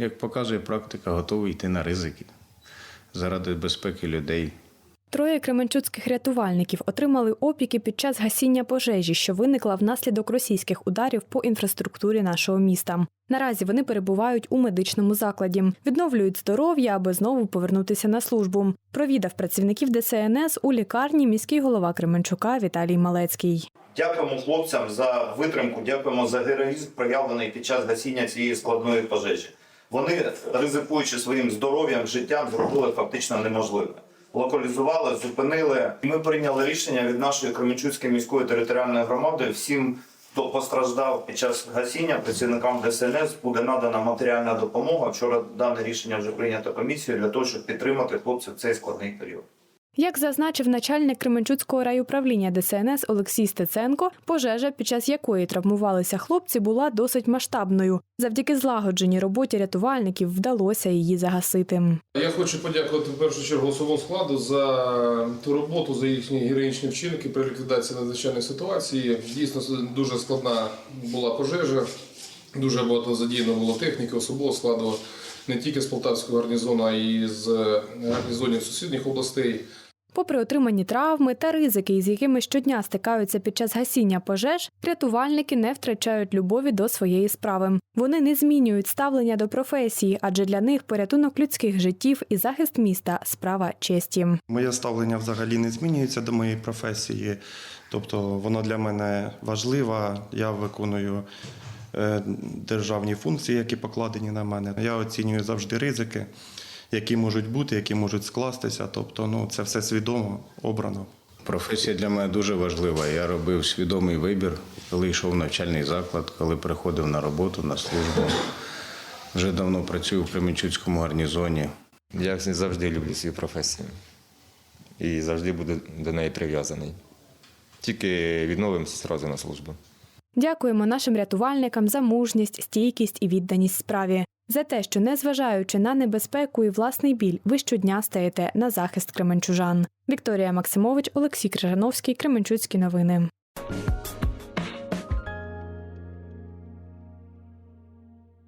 Як показує практика, готовий йти на ризики заради безпеки людей. Троє кременчуцьких рятувальників отримали опіки під час гасіння пожежі, що виникла внаслідок російських ударів по інфраструктурі нашого міста. Наразі вони перебувають у медичному закладі, відновлюють здоров'я, аби знову повернутися на службу. Провідав працівників ДСНС у лікарні міський голова Кременчука Віталій Малецький. Дякуємо хлопцям за витримку, дякуємо за героїзм, проявлений під час гасіння цієї складної пожежі. Вони, ризикуючи своїм здоров'ям, життям, зробили фактично неможливе. Локалізували, зупинили. Ми прийняли рішення від нашої Кременчуцької міської територіальної громади. Всім, хто постраждав під час гасіння, працівникам ДСНС буде надана матеріальна допомога. Вчора дане рішення вже прийнято комісією для того, щоб підтримати хлопців в цей складний період. Як зазначив начальник Кременчуцького райуправління ДСНС Олексій Стеценко, пожежа, під час якої травмувалися хлопці, була досить масштабною. Завдяки злагодженій роботі рятувальників вдалося її загасити. Я хочу подякувати в першу чергу особовому складу за ту роботу, за їхні героїчні вчинки при ліквідації надзвичайної ситуації. Дійсно дуже складна була пожежа. Дуже багато задіяно було техніки, особового складу не тільки з Полтавського гарнізону, а й з гарнізонів сусідніх областей. Попри отримані травми та ризики, із якими щодня стикаються під час гасіння пожеж, рятувальники не втрачають любові до своєї справи. Вони не змінюють ставлення до професії, адже для них порятунок людських життів і захист міста справа честі. Моє ставлення взагалі не змінюється до моєї професії, тобто воно для мене важливо. Я виконую е, державні функції, які покладені на мене. Я оцінюю завжди ризики, які можуть бути, які можуть скластися. Тобто, ну це все свідомо обрано. Професія для мене дуже важлива. Я робив свідомий вибір, коли йшов в навчальний заклад, коли приходив на роботу, на службу. Вже давно працюю в Кременчуцькому гарнізоні. Я завжди люблю свою професію і завжди буду до неї прив'язаний. Тільки відновимося одразу на службу. Дякуємо нашим рятувальникам за мужність, стійкість і відданість справі, за те, що, незважаючи на небезпеку і власний біль, ви щодня стаєте на захист кременчужан. Вікторія Максимович, Олексій Крижановський, Кременчуцькі новини.